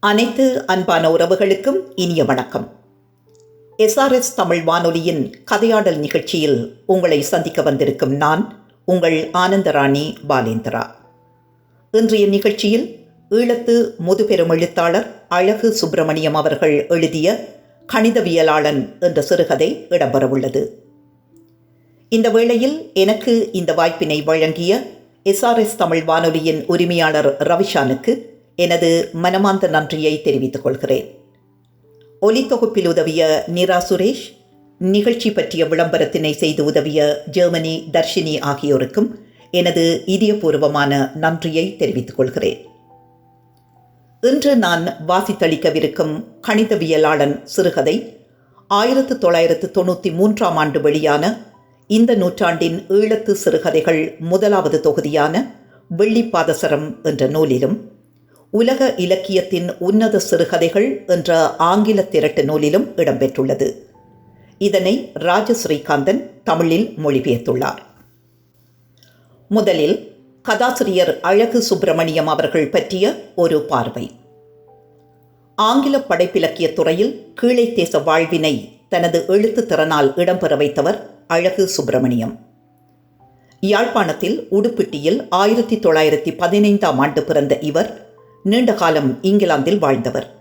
அனைத்து அன்பான உறவுகளுக்கும் இனிய வணக்கம். எஸ்ஆர்எஸ் தமிழ் வானொலியின் கதையாடல் நிகழ்ச்சியில் உங்களை சந்திக்க வந்திருக்கும் நான் உங்கள் ஆனந்தராணி பாலேந்திரா. இன்றைய நிகழ்ச்சியில் ஈழத்து முதுபெரும் எழுத்தாளர் அழகு சுப்பிரமணியம் அவர்கள் எழுதிய கணிதவியலாளன் என்ற சிறுகதை இடம்பெறவுள்ளது. இந்த வேளையில் எனக்கு இந்த வாய்ப்பினை வழங்கிய எஸ்ஆர்எஸ் தமிழ் வானொலியின் உரிமையாளர் ரவிஷானுக்கு எனது மனமார்ந்த நன்றியை தெரிவித்துக் கொள்கிறேன். ஒலித்தொகுப்பில் உதவிய நிரா சுரேஷ் நிகழ்ச்சி பற்றிய விளம்பரத்தினை செய்து உதவிய ஜெர்மனி தர்ஷினி ஆகியோருக்கும் எனது இதயபூர்வமான நன்றியை தெரிவித்துக் கொள்கிறேன். இன்று நான் வாசித்தளிக்கவிருக்கும் கணிதவியலாளன் சிறுகதை ஆயிரத்து தொள்ளாயிரத்து தொண்ணூற்றி மூன்றாம் ஆண்டு வெளியான இந்த நூற்றாண்டின் ஈழத்து சிறுகதைகள் முதலாவது தொகுதியான வெள்ளிப்பாதசரம் என்ற நூலிலும் உலக இலக்கியத்தின் உன்னத சிறுகதைகள் என்ற ஆங்கில திரட்டு நூலிலும் இடம்பெற்றுள்ளது. இதனை ராஜ ஸ்ரீகாந்தன் தமிழில் மொழிபெயர்த்துள்ளார். முதலில் கதாசிரியர் அழகு சுப்பிரமணியம் அவர்கள் பற்றிய ஒரு பார்வை. ஆங்கில படைப்பிலக்கிய துறையில் கீழே தேச வாழ்வினை தனது எழுத்து திறனால் இடம்பெற வைத்தவர் அழகு சுப்பிரமணியம். யாழ்ப்பாணத்தில் உடுப்பிட்டியில் ஆயிரத்தி தொள்ளாயிரத்தி பதினைந்தாம் ஆண்டு பிறந்த இவர் நீண்ட காலம் இங்கிலாந்தில் வாழ்ந்தவர்.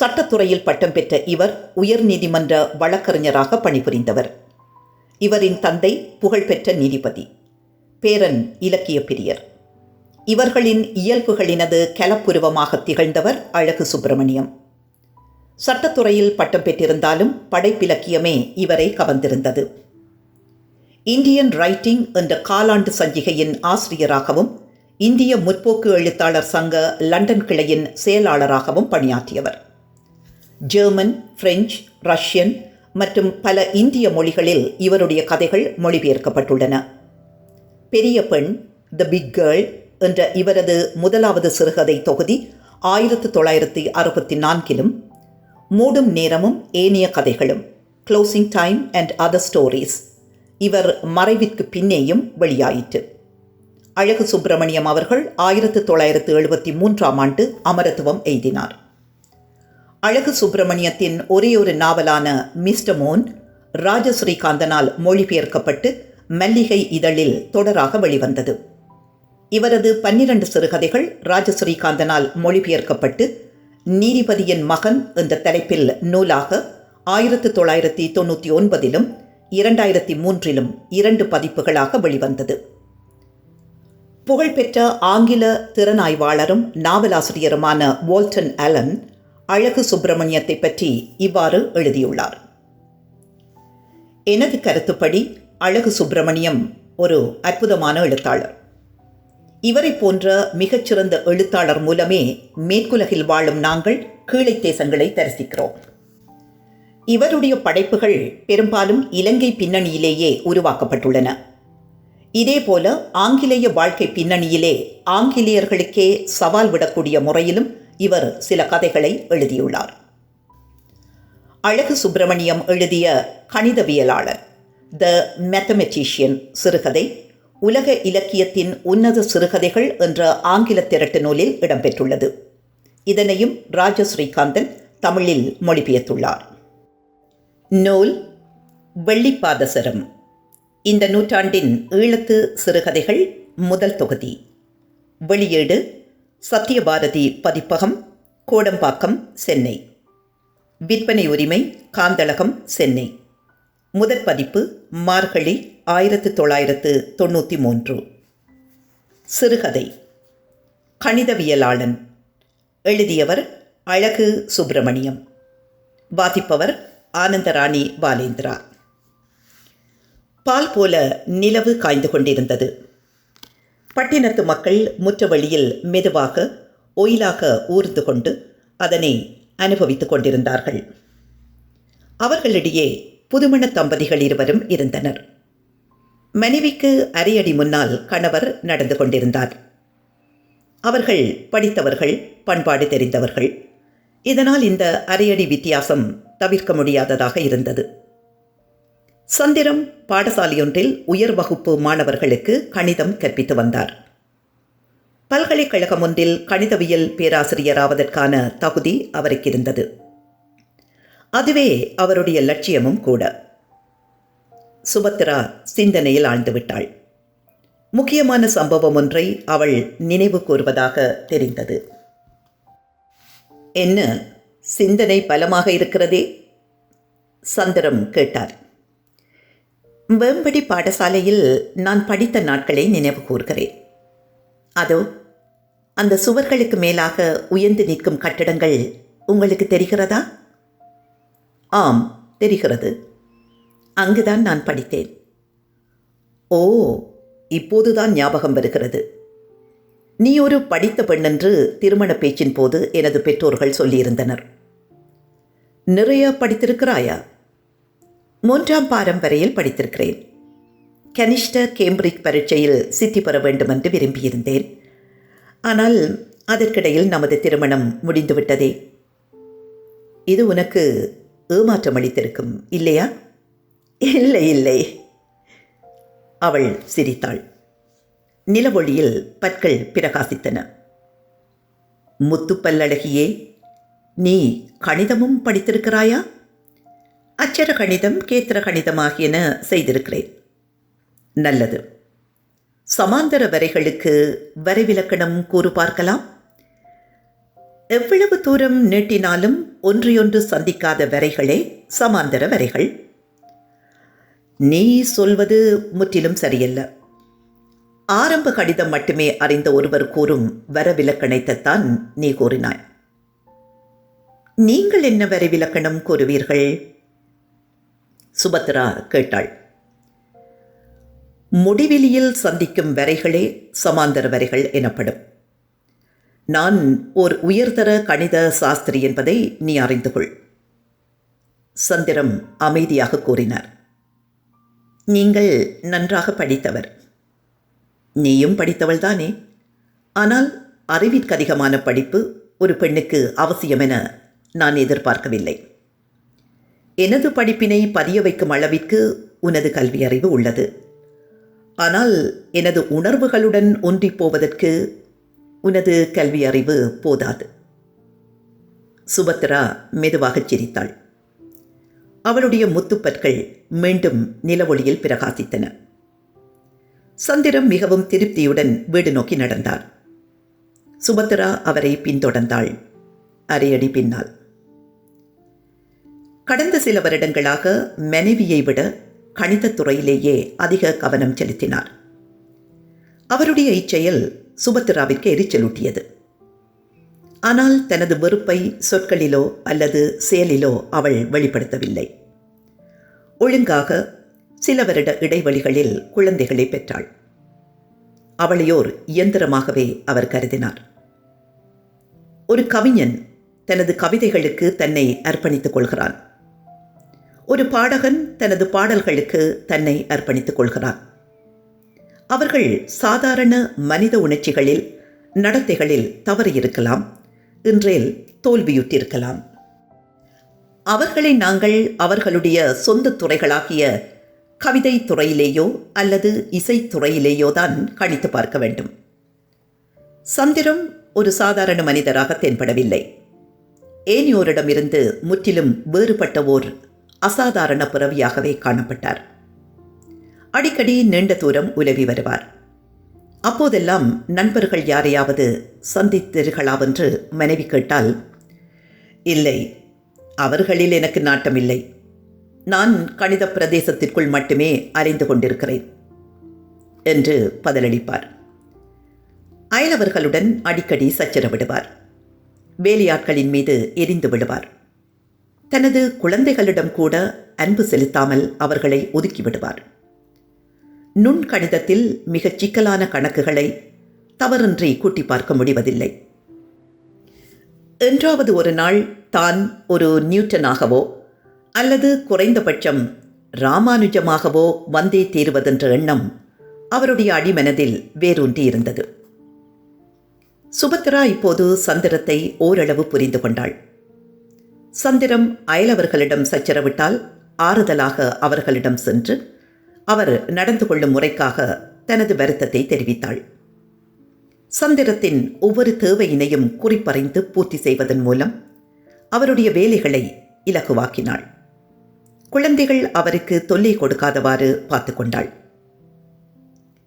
சட்டத்துறையில் பட்டம் பெற்ற இவர் உயர்நீதிமன்ற வழக்கறிஞராக பணிபுரிந்தவர். இவரின் தந்தை புகழ்பெற்ற நீதிபதி பேரன் இலக்கிய பிரியர். இவர்களின் இயல்புகளினது கலப்புருவமாக திகழ்ந்தவர் அழகு சுப்பிரமணியம். சட்டத்துறையில் பட்டம் பெற்றிருந்தாலும் படைப்பிலக்கியமே இவரை கவர்ந்திருந்தது. இந்தியன் ரைட்டிங் என்ற காலாண்டு சஞ்சிகையின் ஆசிரியராகவும் இந்திய முற்போக்கு எழுத்தாளர் சங்க லண்டன் கிளையின் செயலாளராகவும் பணியாற்றியவர். ஜெர்மன் பிரெஞ்சு ரஷ்யன் மற்றும் பல இந்திய மொழிகளில் இவருடைய கதைகள் மொழிபெயர்க்கப்பட்டுள்ளன. பெரிய பெண் த பிக் கேர்ள் என்ற இவரது முதலாவது சிறுகதை தொகுதி ஆயிரத்து தொள்ளாயிரத்தி அறுபத்தி நான்கிலும் மூடும் நேரமும் ஏனைய கதைகளும் closing time and other stories இவர் மறைவிற்கு பின்னேயும் வெளியாயிற்று. அழகு சுப்பிரமணியம் அவர்கள் ஆயிரத்து தொள்ளாயிரத்து எழுபத்தி மூன்றாம் ஆண்டு அமரத்துவம் எய்தினார். அழகு சுப்பிரமணியத்தின் ஒரே ஒரு நாவலான மிஸ்டர் மோன் ராஜஸ்ரீகாந்தனால் மொழிபெயர்க்கப்பட்டு மல்லிகை இதழில் தொடராக வெளிவந்தது. இவரது பன்னிரண்டு சிறுகதைகள் ராஜஸ்ரீகாந்தனால் மொழிபெயர்க்கப்பட்டு நீதிபதியின் மகன் என்ற தலைப்பில் நூலாக ஆயிரத்து தொள்ளாயிரத்தி தொண்ணூற்றி ஒன்பதிலும் இரண்டாயிரத்தி மூன்றிலும் இரண்டு பதிப்புகளாக வெளிவந்தது. புகழ்பெற்ற ஆங்கில திறனாய்வாளரும் நாவலாசிரியருமான வால்டன் அலன் அழகு சுப்பிரமணியத்தை பற்றி இவ்வாறு எழுதியுள்ளார். எனது கருத்துப்படி அழகு சுப்பிரமணியம் ஒரு அற்புதமான எழுத்தாளர். இவரை போன்ற மிகச்சிறந்த எழுத்தாளர் மூலமே மேற்குலகில் வாழும் நாங்கள் கீழை தேசங்களை தரிசிக்கிறோம். இவருடைய படைப்புகள் பெரும்பாலும் இலங்கை பின்னணியிலேயே உருவாக்கப்பட்டுள்ளன. இதேபோல ஆங்கிலேய வாழ்க்கை பின்னணியிலே ஆங்கிலேயர்களுக்கே சவால் விடக்கூடிய முறையிலும் இவர் சில கதைகளை எழுதியுள்ளார். அழகு சுப்பிரமணியம் எழுதிய கணிதவியலாளர் த மேத்தமெட்டிஷியன் சிறுகதை உலக இலக்கியத்தின் உன்னத சிறுகதைகள் என்ற ஆங்கில திரட்டு நூலில் இடம்பெற்றுள்ளது. இதனையும் ராஜ ஸ்ரீகாந்தன் தமிழில் மொழிபெயர்த்துள்ளார். நூல் வெள்ளிப்பாதசரம். இந்த நூற்றாண்டின் ஈழத்து சிறுகதைகள் முதல் தொகுதி. வெளியீடு சத்யபாரதி பதிப்பகம் கோடம்பாக்கம் சென்னை. விற்பனை உரிமை காந்தளகம் சென்னை. முதற் பதிப்பு மார்கழி ஆயிரத்து தொள்ளாயிரத்து தொண்ணூற்றி மூன்று. சிறுகதை. கணிதவியலாளன். எழுதியவர் அழகு சுப்பிரமணியம். வாசிப்பவர் ஆனந்தராணி பாலேந்திரா. பால் போல நிலவு காய்ந்து கொண்டிருந்தது. பட்டினத்து மக்கள் முற்றவழியில் மெதுவாக ஒயிலாக ஊர்ந்து கொண்டு அதனை அனுபவித்துக் கொண்டிருந்தார்கள். அவர்களிடையே புதுமண தம்பதிகள் இருவரும் இருந்தனர். மனைவிக்கு அரையடி முன்னால் கணவர் நடந்து கொண்டிருந்தார். அவர்கள் படித்தவர்கள் பண்பாடு தெரிந்தவர்கள். இதனால் இந்த அரையடி வித்தியாசம் தவிர்க்க முடியாததாக இருந்தது. சந்திரம் பாடசாலையொன்றில் உயர் வகுப்பு மாணவர்களுக்கு கணிதம் கற்பித்து வந்தார். பல்கலைக்கழகம் ஒன்றில் கணிதவியல் பேராசிரியராவதற்கான தகுதி அவருக்கு இருந்தது. அதுவே அவருடைய லட்சியமும் கூட. சுபத்ரா சிந்தனையில் ஆழ்ந்துவிட்டாள் முக்கியமான சம்பவம் ஒன்றை அவள் நினைவு கூறுவதாக தெரிந்தது. என்ன? சிந்தனை பலமாக இருக்கிறதே? சந்திரம் கேட்டார். வேம்படி பாடசாலையில் நான் படித்த நாட்களை நினைவு கூறுகிறேன். அதோ அந்த சுவர்களுக்கு மேலாக உயர்ந்து நிற்கும் கட்டடங்கள் உங்களுக்கு தெரிகிறதா? ஆம் தெரிகிறது. அங்குதான் நான் படித்தேன். ஓ இப்போதுதான் ஞாபகம் வருகிறது. நீ ஒரு படித்த பெண்ணென்று திருமண பேச்சின் போது எனது பெற்றோர்கள் சொல்லியிருந்தனர். நிறைய படித்திருக்கிறாயா? மூன்றாம் பாரம்பரையில் படித்திருக்கிறேன். கனிஷ்ட கேம்பிரிட்ஜ் பரீட்சையில் சித்தி பெற வேண்டும் என்று விரும்பியிருந்தேன். ஆனால் அதற்கிடையில் நமது திருமணம் முடிந்துவிட்டதே. இது உனக்கு ஏமாற்றம் அளித்திருக்கும் இல்லையா? இல்லை இல்லை. அவள் சிரித்தாள். நிலவொளியில் பற்கள் பிரகாசித்தன. முத்துப்பல்லழகியே நீ கணிதமும் படித்திருக்கிறாயா? அச்சர கணிதம் கேத்திர கணிதம் ஆகியன செய்திருக்கிறேன். நல்லது. சமாந்தர வரைகளுக்கு வரைவிலக்கணம் கூறு பார்க்கலாம். எவ்வளவு தூரம் நீட்டினாலும் ஒன்றையொன்று சந்திக்காத வரைகளே சமாந்தர வரைகள். நீ சொல்வது முற்றிலும் சரியல்ல. ஆரம்ப கடிதம் மட்டுமே அறிந்த ஒருவர் கூறும் வரவிலக்கணத்தைத்தான் நீ கூறினாய். நீங்கள் என்ன வரைவிலக்கணம் கூறுவீர்கள்? சுபத்ரா கேட்டாள். முடிவெளியில் சந்திக்கும் வரைகளே சமாந்தர வரைகள் எனப்படும். நான் ஓர் உயர்தர கணித சாஸ்திரி என்பதை நீ அறிந்து கொள். சந்திரம் அமைதியாக கூறினார். நீங்கள் நன்றாக படித்தவர். நீயும் படித்தவள்தானே ஆனால் அறிவிற்கு அதிகமான படிப்பு ஒரு பெண்ணுக்கு அவசியம் என நான் எதிர்பார்க்கவில்லை. எனது படிப்பினை பதிய வைக்கும் அளவிற்கு உனது கல்வி அறிவு உள்ளது. ஆனால் எனது உணர்வுகளுடன் ஒன்றிப் போவதற்கு உனது கல்வி அறிவு போதாது. சுபத்ரா மெதுவாகச் சிரித்தாள். அவளுடைய முத்துப்பற்கள் மீண்டும் நிலவொளியில் பிரகாசித்தன. சந்திரம் மிகவும் திருப்தியுடன் வீடு நோக்கி நடந்தார் சுபத்ரா அவரை பின்தொடர்ந்தாள். அரையடி பின்னால். கடந்த சில வருடங்களாக மனைவியை விட கணிதத் துறையிலேயே அதிக கவனம் செலுத்தினார். அவருடைய இச்செயல் சுபத்ராவிற்கு எரிச்சலூட்டியது ஆனால் தனது வெறுப்பை சொற்களிலோ அல்லது செயலிலோ அவள் வெளிப்படுத்தவில்லை. ஒழுங்காக சில வருட இடைவெளிகளில் குழந்தைகளை பெற்றாள். அவளையோர் இயந்திரமாகவே அவர் கருதினார். ஒரு கவிஞன் தனது கவிதைகளுக்கு தன்னை அர்ப்பணித்துக் கொள்கிறான். ஒரு பாடகன் தனது பாடல்களுக்கு தன்னை அர்ப்பணித்துக் கொள்கிறான் அவர்கள் சாதாரண மனித உணர்ச்சிகளில் நடத்தைகளில் தவறு இருக்கலாம் இன்றேல் தோல்வியுற்றிருக்கலாம். அவர்களை நாங்கள் அவர்களுடைய சொந்த துறைகளாகிய கவிதை துறையிலேயோ அல்லது இசைத்துறையிலேயோ தான் கணித்து பார்க்க வேண்டும். சந்திரம் ஒரு சாதாரண மனிதராக தென்படவில்லை. ஏனியோரிடமிருந்து முற்றிலும் வேறுபட்ட ஓர் அசாதாரண பிறவியாகவே காணப்பட்டார். அடிக்கடி நீண்ட தூரம் உலவி வருவார். அப்போதெல்லாம் நண்பர்கள் யாரையாவது சந்தித்தீர்களாவென்று மனைவி கேட்டால் இல்லை அவர்களில் எனக்கு நாட்டமில்லை. நான் கணித பிரதேசத்திற்குள் மட்டுமே அறிந்து கொண்டிருக்கிறேன் என்று பதிலளிப்பார். அயலவர்களுடன் அடிக்கடி சச்சரவிடுவார். வேலையாட்களின் மீது எரிந்து விடுவார் தனது குழந்தைகளிடம் கூட அன்பு செலுத்தாமல் அவர்களை ஒதுக்கிவிடுவார். நுண்கணிதத்தில் மிகச் சிக்கலான கணக்குகளை தவறின்றி கூட்டி பார்க்க முடிவதில்லை. என்றாவது ஒரு நாள் தான் ஒரு நியூட்டனாகவோ அல்லது குறைந்தபட்சம் ராமானுஜமாகவோ வந்தே தீருவதென்ற எண்ணம் அவருடைய அடிமனதில் வேரூன்றி இருந்தது. சுபத்ரா இப்போது சந்திரத்தை ஓரளவு புரிந்து கொண்டாள். சந்திரம் அயலவர்களிடம் சச்சரவிட்டால் ஆறுதலாக அவர்களிடம் சென்று அவர் நடந்து கொள்ளும் முறைக்காக தனது வருத்தத்தை தெரிவித்தாள். சந்திரத்தின் ஒவ்வொரு தேவையினையும் குறிப்பறிந்து பூர்த்தி செய்வதன் மூலம் அவருடைய வேலைகளை இலகுவாக்கினாள். குழந்தைகள் அவருக்கு தொல்லை கொடுக்காதவாறு பார்த்து கொண்டாள்.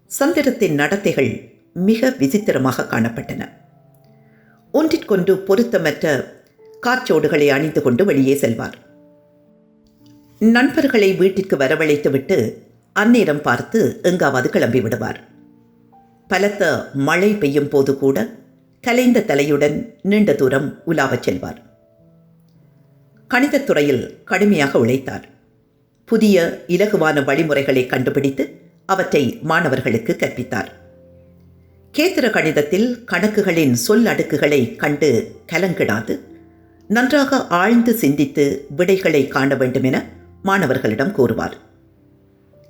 சந்திரத்தின் நடத்தைகள் மிக விசித்திரமாக காணப்பட்டன. ஒன்றிற்கொன்று பொருத்தமற்ற காற்றோடுகளை அணிந்து கொண்டு வெளியே செல்வார். நண்பர்களை வீட்டிற்கு வரவழைத்துவிட்டு அந்நேரம் பார்த்து எங்காவது கிளம்பி விடுவார். பலத்த மழை பெய்யும் போது கூட கலைந்த தலையுடன் நீண்ட தூரம் உலாவச் செல்வார். கணிதத் துறையில் கடுமையாக உழைத்தார். புதிய இலகுவான வழிமுறைகளை கண்டுபிடித்து அவற்றை மாணவர்களுக்கு கற்பித்தார். கேத்திர கணிதத்தில் கணக்குகளின் சொல் அடுக்குகளை கண்டு கலங்கிடாது நன்றாக ஆழ்ந்து சிந்தித்து விடைகளை காண வேண்டும் என மாணவர்களிடம் கூறுவார்.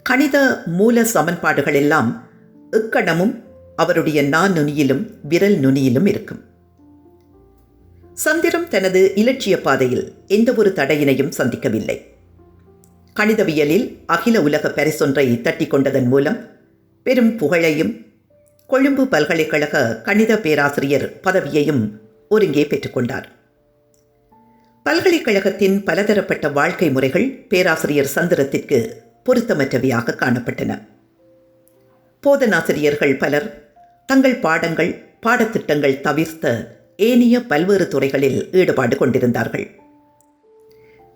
கணித மூல சமன்பாடுகள் எல்லாம் இக்கணமும் அவருடைய நா நுனியிலும் விரல் நுனியிலும் இருக்கும். சந்திரம் தனது இலட்சிய பாதையில் எந்த ஒரு தடையினையும் சந்திக்கவில்லை. கணிதவியலில் அகில உலக பரிசொன்றை தட்டி கொண்டதன் மூலம் பெரும் புகழையும் கொழும்பு பல்கலைக்கழக கணித பேராசிரியர் பதவியையும் ஒருங்கே பெற்றுக்கொண்டார் பல்கலைக்கழகத்தின் பலதரப்பட்ட வாழ்க்கை முறைகள் பேராசிரியர் சந்திரத்திற்கு பொருத்தமற்றவையாக காணப்பட்டன. போதனாசிரியர்கள் பலர் தங்கள் பாடங்கள் பாடத்திட்டங்கள் தவிர்த்த ஏனைய பல்வேறு துறைகளில் ஈடுபாடு கொண்டிருந்தார்கள்.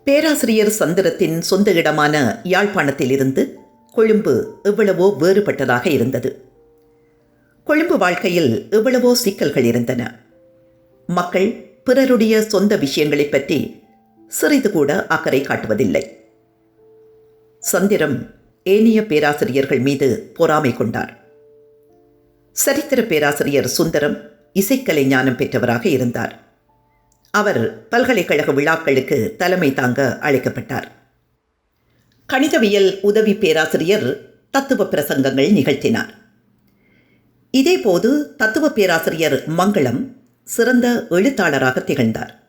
பேராசிரியர் சந்திரத்தின் சொந்த இடமான யாழ்ப்பாணத்திலிருந்து கொழும்பு எவ்வளவோ வேறுபட்டதாக இருந்தது. கொழும்பு வாழ்க்கையில் எவ்வளவோ சிக்கல்கள் இருந்தன. மக்கள் பிறருடைய சொந்த விஷயங்களைப் பற்றி சிறிது கூட அக்கறை காட்டுவதில்லை. சந்திரம் ஏனைய பேராசிரியர்கள் மீது பொறாமை கொண்டார். சரித்திர பேராசிரியர் சுந்தரம் இசைக்கலை ஞானம் பெற்றவராக இருந்தார். அவர் பல்கலைக்கழக விழாக்களுக்கு தலைமை தாங்க அழைக்கப்பட்டார். கணிதவியல் உதவி பேராசிரியர் தத்துவ பிரசங்கங்கள் நிகழ்த்தினார். இதேபோது தத்துவ பேராசிரியர் மங்களம் சிறந்த எழுத்தாளராக திகழ்ந்தார்.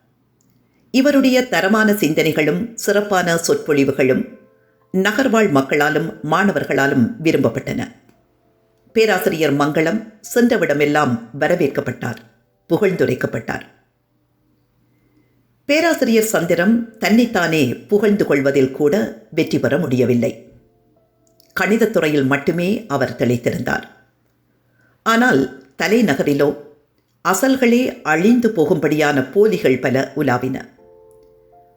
இவருடைய தரமான சிந்தனைகளும் சிறப்பான சொற்பொழிவுகளும் நகர்வாழ் மக்களாலும் மாணவர்களாலும் விரும்பப்பட்டன. பேராசிரியர் மங்களம் சென்றவிடமெல்லாம் வரவேற்கப்பட்டார் புகழ்ந்துரைக்கப்பட்டார். பேராசிரியர் சந்திரம் தன்னைத்தானே புகழ்ந்து கொள்வதில் கூட வெற்றி பெற முடியவில்லை. கணிதத் துறையில் மட்டுமே அவர் திளைத்திருந்தார். ஆனால் தலைநகரிலோ அசல்களே அழிந்து போகும்படியான போலிகள் பல உலாவின.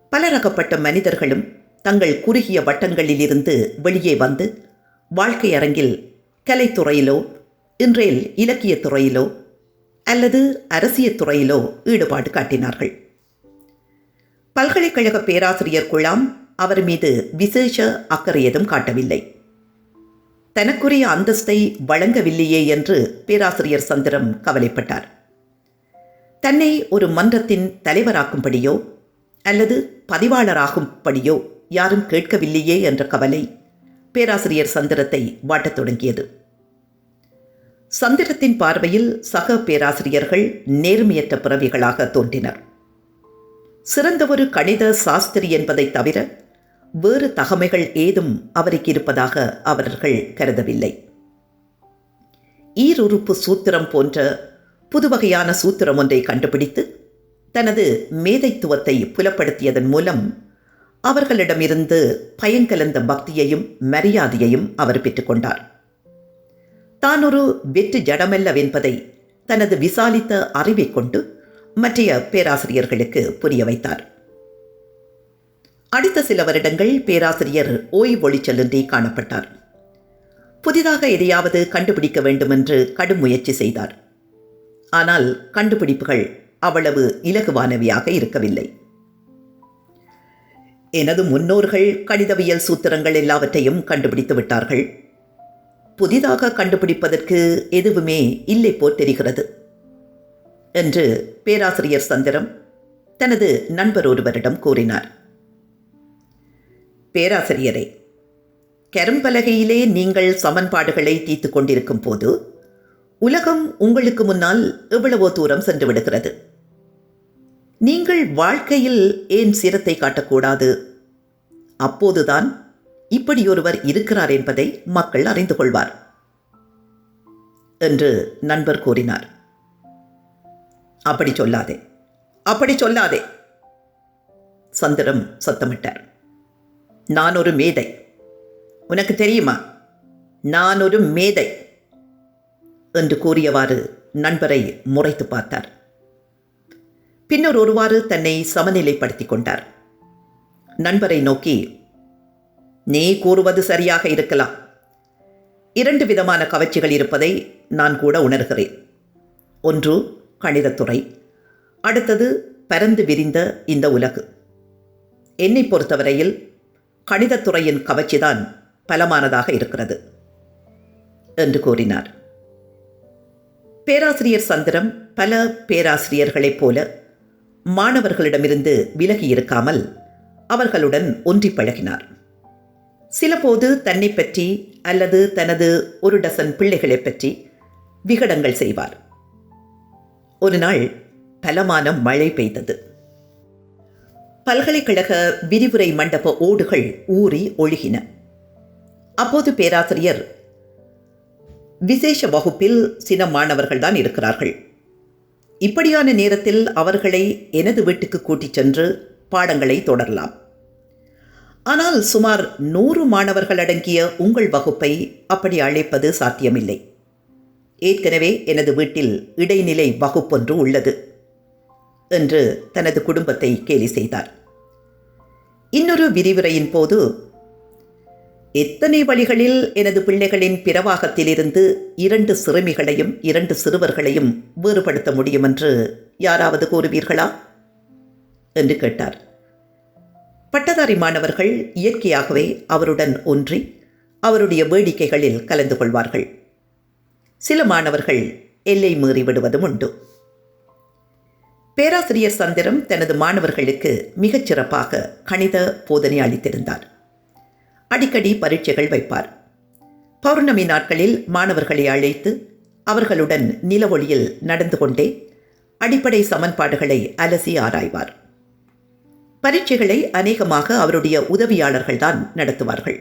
பலரகப்பட்ட மனிதர்களும் தங்கள் குறுகிய வட்டங்களிலிருந்து வெளியே வந்து வாழ்க்கை அரங்கில் கலைத்துறையிலோ இன்றையில் இலக்கியத் துறையிலோ அல்லது அரசியல் துறையிலோ ஈடுபாடு காட்டினார்கள். பல்கலைக்கழக பேராசிரியர் குழாம் அவர் மீது விசேஷ அக்கறையதும் காட்டவில்லை. தனக்குரிய அந்தஸ்தை வழங்கவில்லையே என்று பேராசிரியர் சந்திரம் கவலைப்பட்டார். தன்னை ஒரு மன்றத்தின் தலைவராக்கும்படியோ அல்லது பதிவாளராகும்படியோ யாரும் கேட்கவில்லையே என்ற கவலை பேராசிரியர் சந்திரத்தை வாட்டத் தொடங்கியது. சந்திரத்தின் பார்வையில் சக பேராசிரியர்கள் நேர்மையற்ற பிறவிகளாக தோன்றினர். சிறந்த ஒரு கணித சாஸ்திரி என்பதை தவிர வேறு தகமைகள் ஏதும் அவருக்கு இருப்பதாக அவர்கள் கருதவில்லை. ஈருறுப்பு சூத்திரம் போன்ற புதுவகையான சூத்திரம் ஒன்றை கண்டுபிடித்து தனது மேதைத்துவத்தை புலப்படுத்தியதன் மூலம் அவர்களிடமிருந்து பயங்கலந்த பக்தியையும் மரியாதையையும் அவர் பெற்றுக்கொண்டார் தான் ஒரு வெற்று ஜடமல்லவென்பதை தனது விசாலித்த அறிவை கொண்டு மற்றைய பேராசிரியர்களுக்கு புரிய வைத்தார். அடுத்த சில வருடங்கள் பேராசிரியர் ஓய்வொழிச்சலின்றி காணப்பட்டார். புதிதாக எதையாவது கண்டுபிடிக்க வேண்டுமென்று கடும் முயற்சி செய்தார். ஆனால் கண்டுபிடிப்புகள் அவ்வளவு இலகுவானவையாக இருக்கவில்லை. எனது முன்னோர்கள் கணிதவியல் சூத்திரங்கள் எல்லாவற்றையும் கண்டுபிடித்து விட்டார்கள். புதிதாக கண்டுபிடிப்பதற்கு எதுவுமே இல்லை போல் தெரிகிறது என்று பேராசிரியர் சந்திரம் தனது நண்பர் ஒருவரிடம் கூறினார். பேராசிரியரே கரும்பலகையிலே நீங்கள் சமன்பாடுகளை தீர்த்து கொண்டிருக்கும் போது உலகம் உங்களுக்கு முன்னால் எவ்வளவோ தூரம் சென்று விடுகிறது. நீங்கள் வாழ்க்கையில் ஏன் சிரத்தை காட்டக்கூடாது? அப்போதுதான் இப்படியொருவர் இருக்கிறார் என்பதை மக்கள் அறிந்து கொள்வார். என்று நண்பர் கூறினார். அப்படி சொல்லாதே அப்படி சொல்லாதே சந்திரம் சத்தமிட்டார். நான் ஒரு மேதை. உனக்கு தெரியுமா? நான் ஒரு மேதை. என்று கூறியவாறு நண்பரை முறைத்து பார்த்தார். பின்னர் ஒருவாறு தன்னை சமநிலைப்படுத்திக் கொண்டார். நண்பரை நோக்கி நீ கூறுவது சரியாக இருக்கலாம். இரண்டு விதமான கவர்ச்சிகள் இருப்பதை நான் கூட உணர்கிறேன். ஒன்று கணிதத்துறை அடுத்தது பரந்து விரிந்த இந்த உலகு. என்னை பொறுத்தவரையில் கணிதத்துறையின் கவர்ச்சிதான் பலமானதாக இருக்கிறது என்று கூறினார். பேராசிரியர் சந்திரம் பல பேராசிரியர்களைப் போல மாணவர்களிடமிருந்து விலகி இருக்காமல் அவர்களுடன் ஒன்றி பழகினார். சிலபோது தன்னை பற்றி அல்லது தனது ஒரு டசன் பிள்ளைகளைப் பற்றி விகடங்கள் செய்வார். ஒரு நாள் பலமான மழை பெய்தது. பல்கலைக்கழக விரிவுரை மண்டப ஓடுகள் ஊறி ஒழுகின. அப்போது பேராசிரியர் விசேஷ வகுப்பில் சில மாணவர்கள் தான் இருக்கிறார்கள். இப்படியான நேரத்தில் அவர்களை எனது வீட்டுக்கு கூட்டிச் சென்று பாடங்களை தொடரலாம். ஆனால் சுமார் நூறு மாணவர்கள் அடங்கிய உங்கள் வகுப்பை அப்படி அழைப்பது சாத்தியமில்லை. ஏற்கனவே எனது வீட்டில் இடைநிலை வகுப்பொன்று உள்ளது என்று தனது குடும்பத்தை கேலி செய்தார். இன்னொரு விரிவுரையின் போது எத்தனை வழிகளில் எனது பிள்ளைகளின் பிரவாகத்திலிருந்து இரண்டு சிறுமிகளையும் இரண்டு சிறுவர்களையும் வேறுபடுத்த முடியும் என்று யாராவது கூறுவீர்களா? என்று கேட்டார். பட்டதாரி மாணவர்கள் இயற்கையாகவே அவருடன் ஒன்றி அவருடைய வேடிக்கைகளில் கலந்து கொள்வார்கள். சில மாணவர்கள் எல்லை மீறி விடுவதும் உண்டு. பேராசிரியர் சந்திரம் தனது மாணவர்களுக்கு மிகச் சிறப்பாக கணித போதனை அளித்திருந்தார். அடிக்கடி பரீட்சைகள் வைப்பார். பௌர்ணமி நாட்களில் மாணவர்களை அழைத்து அவர்களுடன் நிலவொளியில் நடந்து கொண்டே அடிப்படை சமன்பாடுகளை அலசி ஆராய்வார். பரீட்சைகளை அநேகமாக அவருடைய உதவியாளர்கள்தான் நடத்துவார்கள்.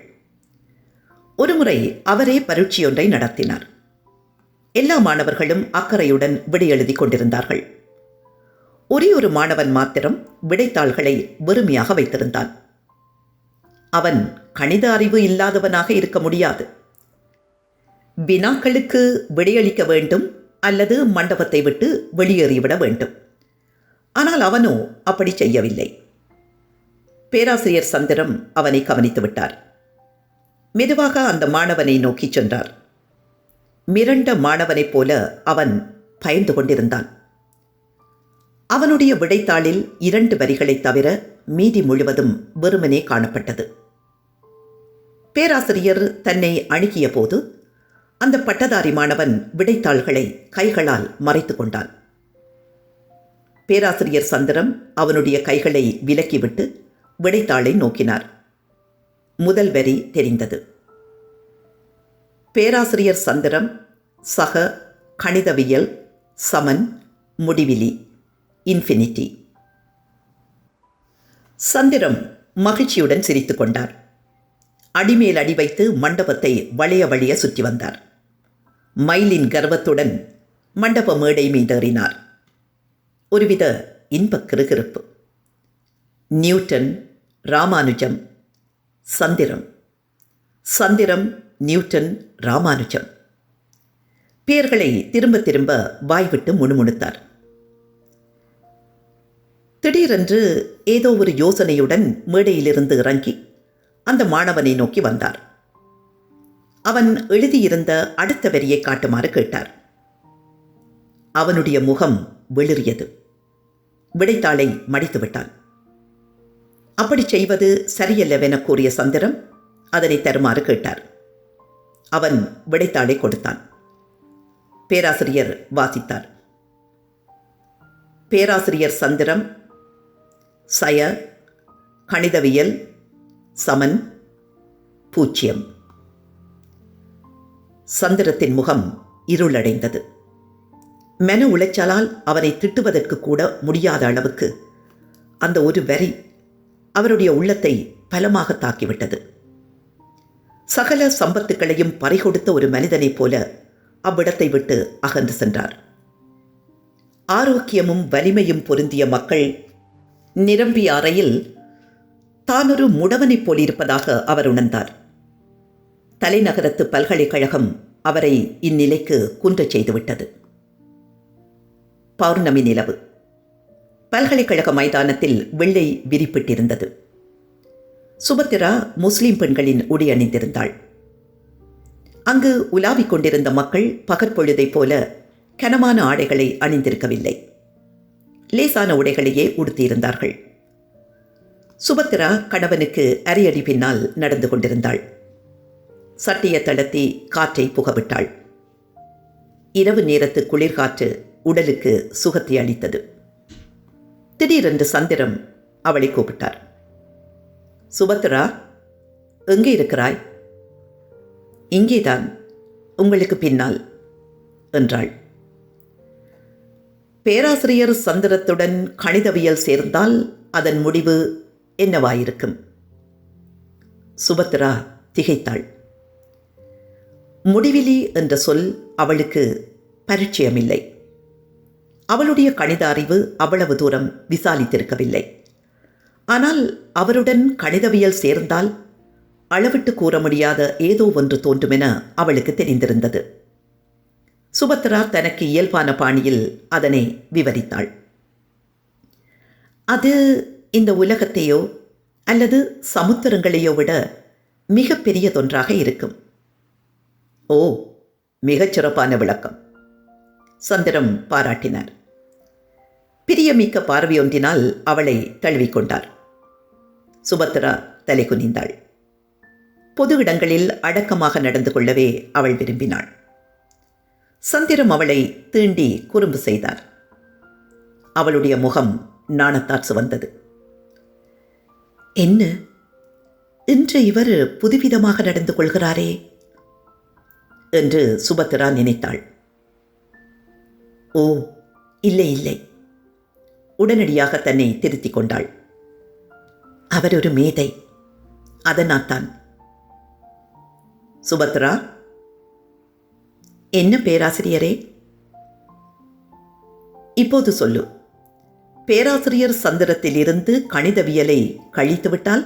ஒருமுறை அவரே பரீட்சையொன்றை நடத்தினார். எல்லா மாணவர்களும் அக்கறையுடன் விடை எழுதி கொண்டிருந்தார்கள். ஒரே ஒரு மாணவன் மாத்திரம் விடைத்தாள்களை வெறுமையாக வைத்திருந்தான். அவன் கணித அறிவு இல்லாதவனாக இருக்க முடியாது. வினாக்களுக்கு விடையளிக்க வேண்டும் அல்லது மண்டபத்தை விட்டு வெளியேறிவிட வேண்டும். ஆனால் அவனோ அப்படி செய்யவில்லை. பேராசிரியர் சந்திரம் அவனை கவனித்து விட்டார். மெதுவாக அந்த மாணவனை நோக்கிச் சென்றார். மிரண்ட மாணவனைப் போல அவன் பயந்து கொண்டிருந்தான். அவனுடைய விடைத்தாளில் இரண்டு வரிகளைத் தவிர மீதி முழுவதும் வெறுமனே காணப்பட்டது. பேராசிரியர் தன்னை அணுகிய போது அந்த பட்டதாரி மாணவன் விடைத்தாள்களை கைகளால் மறைத்து கொண்டான். பேராசிரியர் சந்திரம் அவனுடைய கைகளை விலக்கிவிட்டு விடைத்தாளை நோக்கினார். முதல் வரி தெரிந்தது. பேராசிரியர் சந்திரம் சக கணிதவியல் சமன் முடிவிலி இன்ஃபினிட்டி. சந்திரம் மகிழ்ச்சியுடன் சிரித்துக்கொண்டார் கொண்டார். அடிமேல் அடி வைத்து மண்டபத்தை வளைய வழிய சுற்றி வந்தார். மயிலின் கர்வத்துடன் மண்டப மேடை மீதேறினார் ஒருவித இன்பக் கிருகிருப்பு. நியூட்டன் ராமானுஜம் சந்திரம். சந்திரம் நியூட்டன் ராமானுஜம். பெயர்களை திரும்ப திரும்ப வாய்விட்டு முணுமுணுத்தார். திடீரென்று ஏதோ ஒரு யோசனையுடன் மேடையிலிருந்து இறங்கி அந்த மாணவனை நோக்கி வந்தார். அவன் எழுதியிருந்த அடுத்த வரியை காட்டுமாறு கேட்டார். அவனுடைய முகம் வெளிறியது. விடைத்தாளை மடித்து விட்டான் அப்படி செய்வது சரியல்லவென கூறிய சந்திரம் அதனை தருமாறு கேட்டார். அவன் விடைத்தாளை கொடுத்தான். பேராசிரியர் வாசித்தார். பேராசிரியர் சந்திரம் சய கணிதவியல் சமன் பூஜ்ஜியம் சந்திரத்தின் முகம் இருளடைந்தது. மென உளைச்சலால் அவனை திட்டுவதற்கு கூட முடியாத அளவுக்கு அந்த ஒரு வரி அவருடைய உள்ளத்தை பலமாக தாக்கிவிட்டது. சகல சம்பத்துக்களையும் பறிகொடுத்த ஒரு மனிதனைப் போல அவ்விடத்தை விட்டு அகன்று சென்றார். ஆரோக்கியமும் வலிமையும் பொருந்திய மக்கள் நிரம்பிய அறையில் தான் ஒரு முடவனைப் போலிருப்பதாக அவர் உணர்ந்தார். தலைநகரத்து பல்கலைக்கழகம் அவரை இந்நிலைக்கு குன்றச் செய்துவிட்டது. பௌர்ணமி நிலவு. பல்கலைக்கழக மைதானத்தில் வெள்ளை விரிப்பிட்டிருந்தது. சுபத்திரா முஸ்லிம் பெண்களின் உடை அணிந்திருந்தாள். அங்கு உலாவிக் கொண்டிருந்த மக்கள் பகற்பொழுதைப் போல கனமான ஆடைகளை அணிந்திருக்கவில்லை. லேசான உடைகளையே உடுத்தியிருந்தார்கள். சுபத்திரா கணவனுக்கு அரியடி பின்னால் நடந்து கொண்டிருந்தாள். சட்டிய தளர்த்தி காற்றை புகவிட்டாள். இரவு நேரத்து குளிர்காற்று உடலுக்கு சுகத்தை அளித்தது. திடீரென்று சந்திரம் அவளை கூப்பிட்டார். சுபத்ரா எங்கே இருக்கிறாய்? இங்கேதான் உங்களுக்கு பின்னால் என்றாள். பேராசிரியர் சந்திரத்துடன் கணிதவியல் சேர்ந்தால் அதன் முடிவு என்னவாயிருக்கும்? சுபத்ரா திகைத்தாள். முடிவிலி என்ற சொல் அவளுக்கு பரிச்சயமில்லை. அவளுடைய கணித அறிவு அவ்வளவு தூரம் விசாலித்திருக்கவில்லை. ஆனால் அவருடன் கணிதவியல் சேர்ந்தால் அளவிட்டு கூற முடியாத ஏதோ ஒன்று தோன்றுமென அவளுக்கு தெரிந்திருந்தது. சுபத்ரா தனக்கு இயல்பான பாணியில் அதனை விவரித்தாள். அது இந்த உலகத்தையோ அல்லது சமுத்திரங்களையோ விட மிக பெரியதொன்றாக இருக்கும். ஓ மிகச் சிறப்பான விளக்கம். சந்திரம் பாராட்டினார். பிரியமிக்க பார்வையொன்றினால் அவளை தழுவிக்கொண்டார் சுபத்ரா தலை குனிந்தாள். பொது இடங்களில் அடக்கமாக நடந்து கொள்ளவே அவள் விரும்பினாள். சந்திரம் அவளை தீண்டி குறும்பு செய்தார். அவளுடைய முகம் நாணத்தால் சுவந்தது என்ன? இன்று இவர் புதுவிதமாக நடந்து கொள்கிறாரே. என்று சுபத்ரா நினைத்தாள். ஓ இல்லை இல்லை. உடனடியாக தன்னை திருத்திக் கொண்டாள். அவர் ஒரு மேதை. அதனால்தான். சுபத்ரா? என்ன பேராசிரியரே? இப்போது சொல்லு. பேராசிரியர் சந்திரத்திலிருந்து கணிதவியலை கழித்துவிட்டால்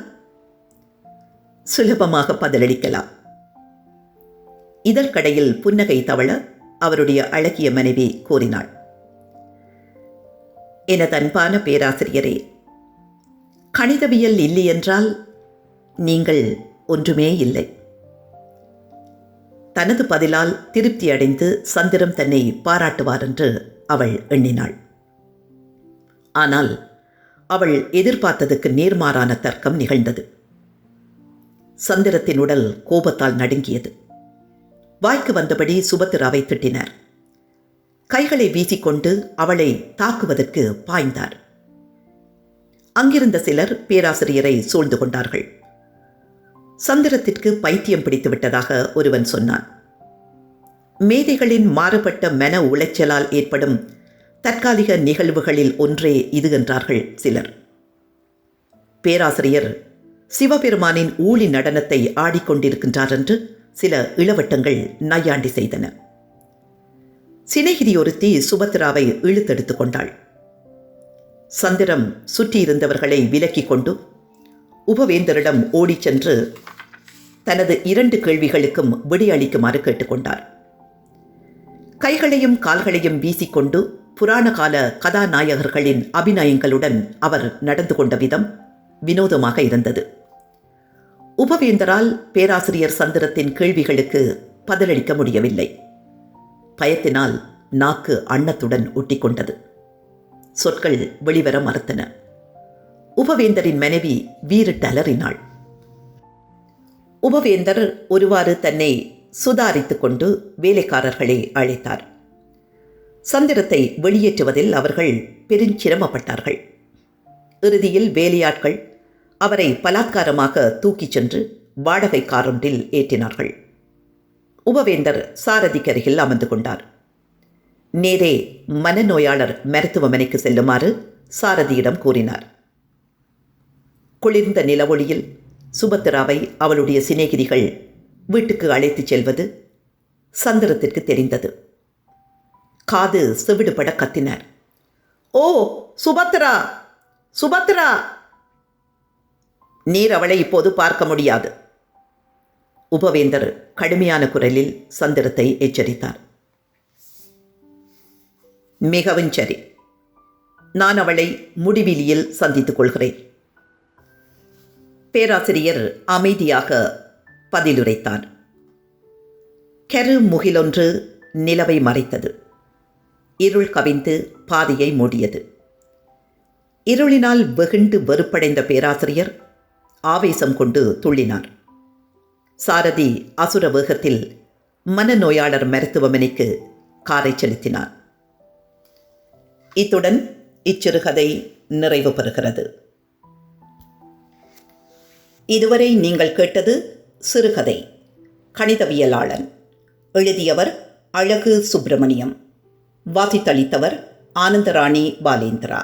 சுலபமாக பதிலளிக்கலாம். இதற்கடையில் புன்னகை தவள அவருடைய அழகிய மனைவி கூறினாள் எனது அன்பான பேராசிரியரே கணிதவியல் இல்லை என்றால் நீங்கள் ஒன்றுமே இல்லை. தனது பதிலால் திருப்தி அடைந்து சந்திரம் தன்னை பாராட்டுவார் என்று அவள் எண்ணினாள். ஆனால் அவள் எதிர்பார்த்ததுக்கு நேர்மாறான தர்க்கம் நிகழ்ந்தது. சந்திரத்தின் உடல் கோபத்தால் நடுங்கியது. வாய்க்கு வந்தபடி சுபத்ராவை திட்டினார். கைகளை வீசிக்கொண்டு அவளை தாக்குவதற்கு பாய்ந்தார். அங்கிருந்த சிலர் பேராசிரியரை சூழ்ந்து கொண்டார்கள். சந்திரத்திற்கு பைத்தியம் பிடித்து விட்டதாக ஒருவன் சொன்னான். மேதைகளின் மாறுபட்ட மன உளைச்சலால் ஏற்படும் தற்காலிக நிகழ்வுகளில் ஒன்றே இது என்றார்கள் சிலர். பேராசிரியர் சிவபெருமானின் ஊழி நடனத்தை ஆடிக்கொண்டிருக்கின்றார் என்று சில இளவட்டங்கள் நையாண்டி செய்தன. சினகிரி ஒருத்தி சுபத்ராவை இழுத்தெடுத்து கொண்டாள். சந்திரம் சுற்றியிருந்தவர்களை விலக்கிக் கொண்டு உபவேந்தரிடம் ஓடிச் சென்று தனது இரண்டு கேள்விகளுக்கும் விடியளிக்குமாறு கேட்டுக்கொண்டார் கைகளையும் கால்களையும் வீசிக்கொண்டு புராண கால கதாநாயகர்களின் அபிநயங்களுடன் அவர் நடந்து கொண்ட விதம் வினோதமாக இருந்தது. உபவேந்தரால் பேராசிரியர் சந்திரத்தின் கேள்விகளுக்கு பதிலளிக்க முடியவில்லை. பயத்தினால் நாக்கு அன்னத்துடன் ஒட்டிக்கொண்டது. சொற்கள் வெளிவர மறுத்தன. உபவேந்தரின் மனைவி வீறிட்டு அலறினாள் உபவேந்தர் ஒருவாறு தன்னை சுதாரித்துக் கொண்டு வேலைக்காரர்களை அழைத்தார். சந்திரத்தை வெளியேற்றுவதில் அவர்கள் பெருஞ்சிரமப்பட்டார்கள். இறுதியில் வேலையாட்கள் அவரை பலாத்காரமாக தூக்கிச் சென்று வாடகை காரொன்றில் ஏற்றினார்கள். உபவேந்தர் சாரதிக்கு அருகில் அமர்ந்து கொண்டார். நேரே மனநோயாளர் மருத்துவமனைக்கு செல்லுமாறு சாரதியிடம் கூறினார். குளிர்ந்த நிலவொளியில் சுபத்ராவை அவளுடைய சிநேகிதிகள் வீட்டுக்கு அழைத்துச் செல்வது சந்திரத்திற்கு தெரிந்தது. காது செவிடுபட கத்தினார். ஓ சுபத்ரா சுபத்ரா! நீர் அவளை இப்போது பார்க்க முடியாது. உபவேந்தர் கடுமையான குரலில் சந்திரத்தை எச்சரித்தார். மிகவும் சரி. நான் அவளை முடிவிலியில் சந்தித்துக் கொள்கிறேன். பேராசிரியர் அமைதியாக பதிலுரைத்தார். கரு முகிலொன்று நிலவை மறைத்தது. இருள் கவிந்து பாதையை மூடியது. இருளினால் வெகுண்டு வெறுப்படைந்த பேராசிரியர் ஆவேசம் கொண்டு துள்ளினார். சாரதி அசுர வேகத்தில் மனநோயாளர் மருத்துவமனைக்கு காரை செலுத்தினார். இத்துடன் இச்சிறுகதை நிறைவு பெறுகிறது. இதுவரை நீங்கள் கேட்டது சிறுகதை கணிதவியலாளன் எழுதியவர் அழகு சுப்பிரமணியம். வாசித்தளித்தவர் ஆனந்தராணி பாலேந்திரா.